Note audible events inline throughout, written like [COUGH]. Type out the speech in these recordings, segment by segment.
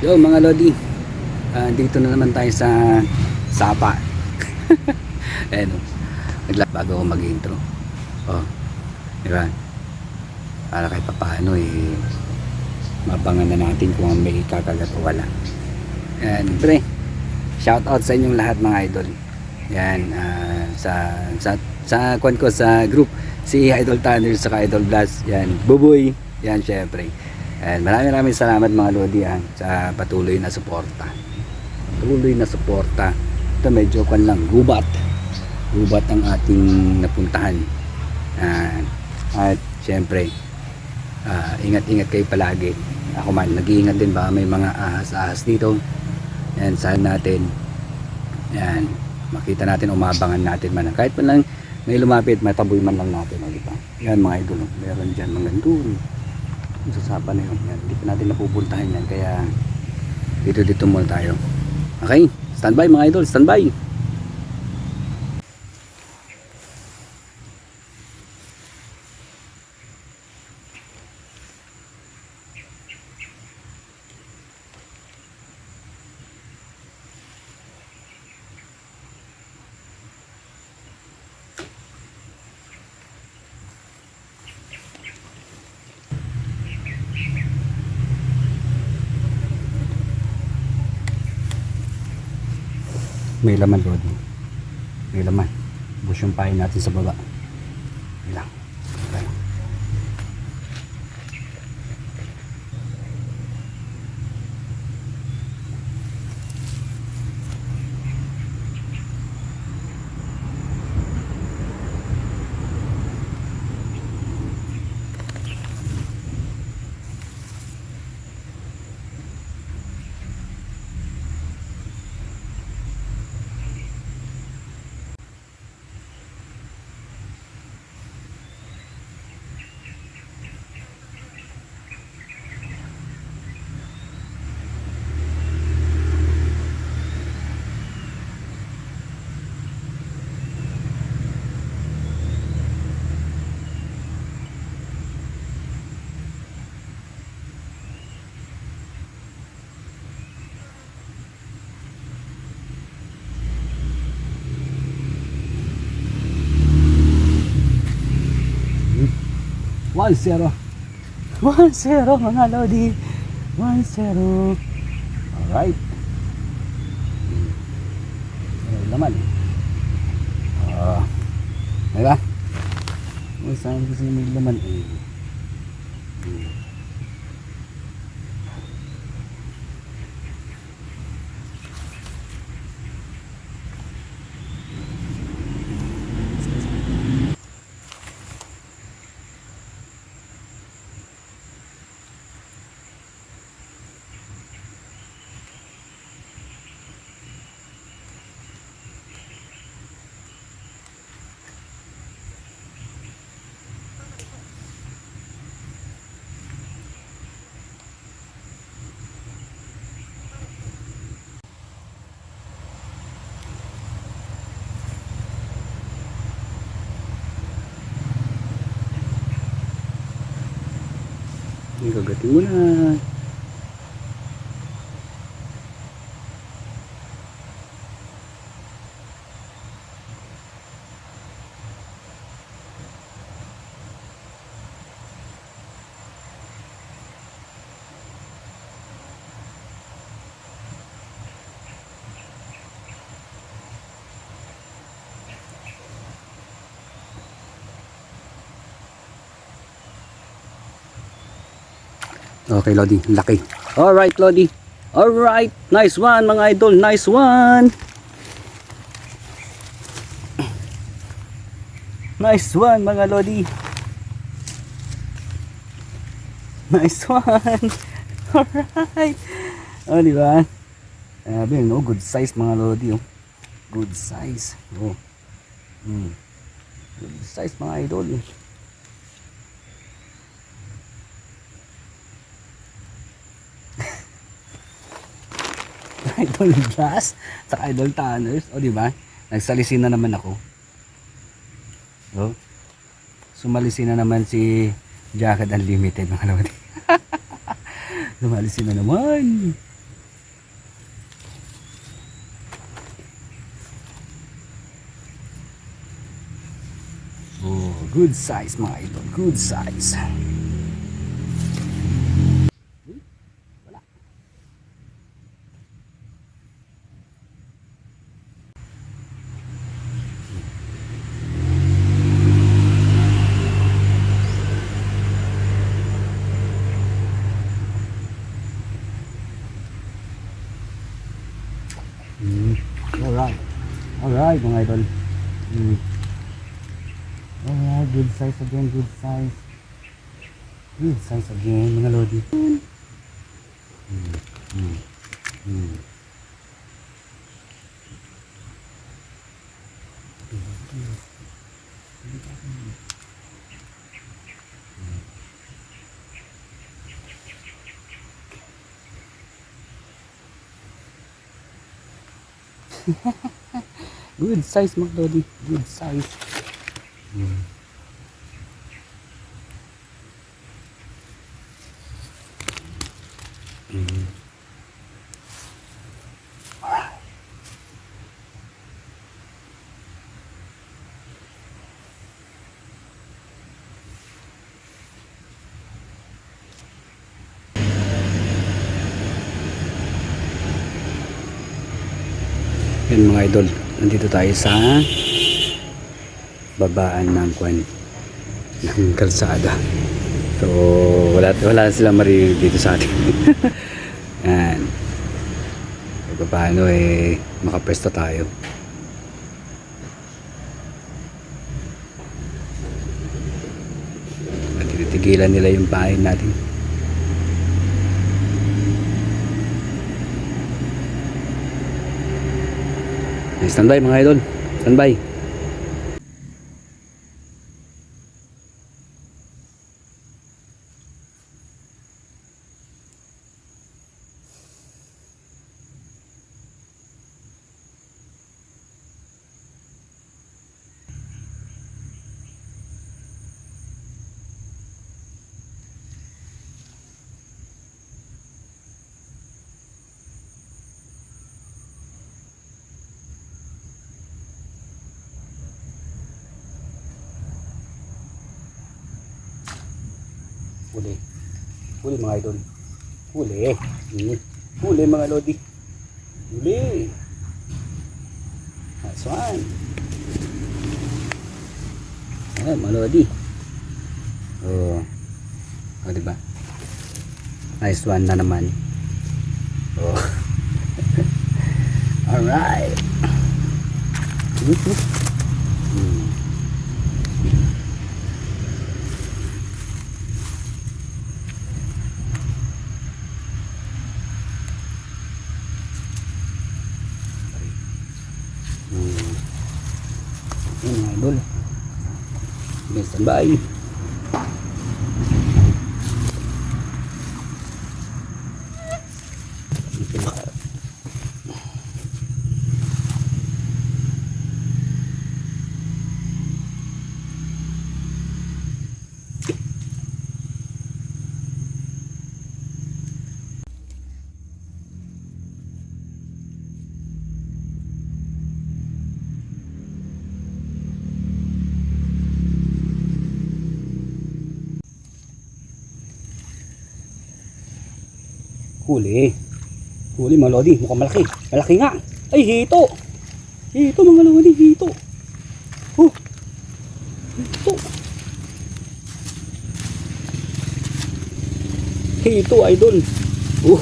Yo mga Lodi, Ah, dito na naman tayo sa Sapa. [LAUGHS] Ayan o, naglap bago ako mag-intro. Oh, di ba? Para kahit papaano eh, mabangan na natin kung may kakagat o wala. Ayan, pre, shout out sa inyong lahat mga idol. Yan, ah, sa, sa, sa, kwan ko sa group, si Idol Tanner sa Idol Blast. Yan, buboy. Yan, syempre. And maraming maraming salamat mga Lodi ah, sa patuloy na suporta. Patuloy na suporta. Ito medyo kwan lang, gubat. Gubat ang ating napuntahan. Ah, at syempre, ah, ingat-ingat kayo palagi. Ako man, nag-iingat din ba may mga ahas-ahas dito. Yan, saan natin. Yan, makita natin, umabangan natin man. Kahit pa lang may lumapit, mataboy man lang natin. Ba? Yan mga idol, meron dyan mga doon. Sasapa na yun. Hindi pa natin napupuntahan yan. Kaya dito dito muna tayo. Okay, standby mga idol, standby. May laman road. May laman. Bus yung pain natin sa baba. May lang. May lang. One zero. One zero mga Lodi. One zero. Alright. May laman. Ah. diba? May saan kasi may laman eh. Hmm. Yung gagatin. Okay, Lodi. Laki. Alright, Lodi. Alright. Nice one, mga idol. Nice one. Nice one, mga Lodi. Nice one. [LAUGHS] Alright. Oh, di ba? Sabi, no? Good size, mga Lodi. Oh. Good size. Oh. Hmm. Good size, mga idol. Idol Blast, sa Idol Tanners. O, di ba? Nagsalisin na naman ako. O. Sumalisin na naman si Jacket Unlimited, mga lodi. Lumalisin [LAUGHS] na naman. Oh, good size mga idol, good size. Alright mga idol. Mm. Alright, good size again, good size. Good size again mga lodi. Mm. Mm. Mm. [LAUGHS] Good size mga lodi. Good size. Mm. Mm. Yan mga idol, nandito tayo sa babaan ng kwan ng kalsada. So wala wala sila maririnig dito sa atin. [LAUGHS] Yan. So, paano eh makapwesto tayo. At tinitigilan nila yung bahay natin. Standby mga idol. Standby. Huli. Huli mga idol. Huli. Hmm. Huli mga lodi. Huli. That's one. Ayan mga lodi. Oh. Oh, diba? Nice one na naman. Oh. [LAUGHS] Alright. Hmm. Hmm. Yun mga idol. Okay, standby. Huli. Huli mga lodi. Mukhang malaki. Malaki nga. Ay, hito. Hito mga lodi. Hito. Oh. Hito. Hito, idol. Oh.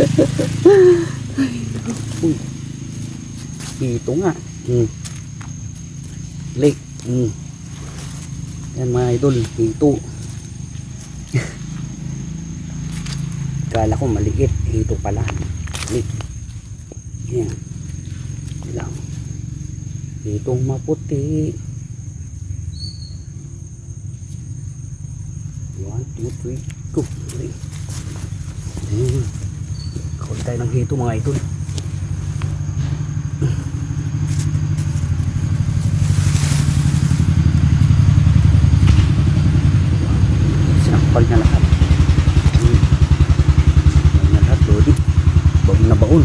[LAUGHS] Uy. Hito nga. Hmm. Lake. Hmm. Yan mga idol. Hito. Kala ko maliit. Ito pala. Maliit. Yan. Ito lang. Itong maputi. One, two, three, go. Three. Ayan. Kawal tayo ng hito mga idol. Sinakpal na lahat. Hmm. Baon na lahat, Lodi. Baon na baon.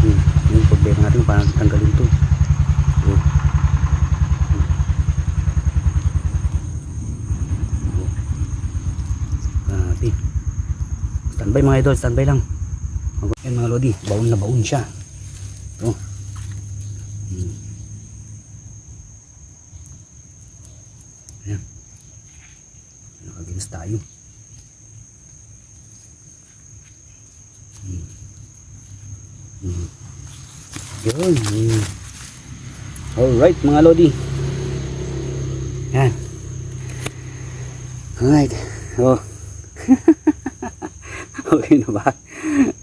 Hmm. Yung problema natin, paano tanggalin to. Hmm. Hmm. Standby mga idol, standby lang. Yan mga lodi, baon na baon siya. Ito. Hmm. Ayan. Nakagilas tayo. Hmm. Hmm. Yun. Hmm. Alright mga lodi. Yan. Alright. Oh. [LAUGHS] okay na ba?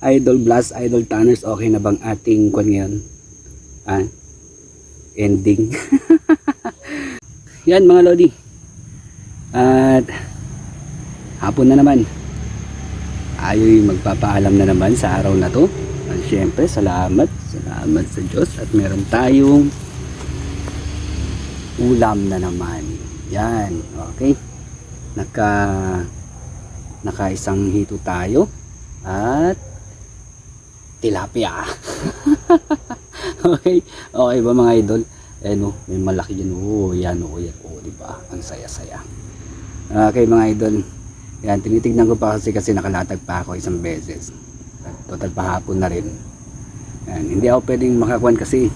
Idol Blast, Idol Tanners, okay na bang ating kwan ngayon? Ah, ending. [LAUGHS] Yan mga lodi. At hapon na naman. Ayoy magpapaalam na naman sa araw na to. At syempre, salamat. Salamat sa Diyos. At meron tayong ulam na naman. Yan. Okay. Naka naka isang hito tayo at tilapia. [LAUGHS] okay. Okay ba mga idol? Eh no, may malaki dyan. Oo, yan oh, yan. Oh, di ba? Ang saya-saya. Okay mga idol. Yan, tinitignan ko pa kasi kasi nakalatag pa ako isang beses. Total pahapon na rin. Yan, hindi ako pwedeng makakuan kasi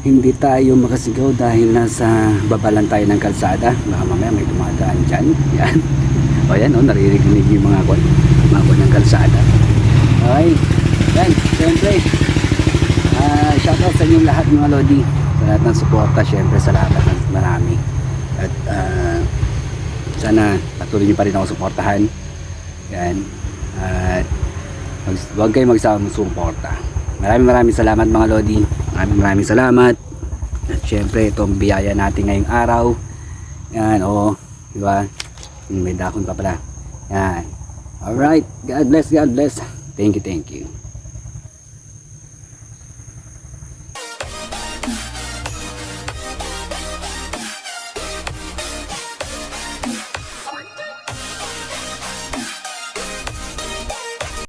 hindi tayo makasigaw dahil nasa babalan tayo ng kalsada. Baka mamaya may dumadaan dyan. Yan. O yan, o, naririnig yung mga kwan. Mga kwan ng kalsada. Okay. Yan, siyempre. ah shoutout sa inyong lahat mga Lodi. Sa lahat ng suporta, siyempre salamat ng marami. At ah, sana patuloy niyo pa rin ako suportahan. Yan. At mag, huwag kayo magsawang suporta. Maraming maraming salamat mga Lodi. Maraming maraming salamat. At syempre itong biyaya natin ngayong araw. Yan, oo. Di ba? May dakon pa pala. Yan. Alright. God bless, God bless. Thank you, thank you.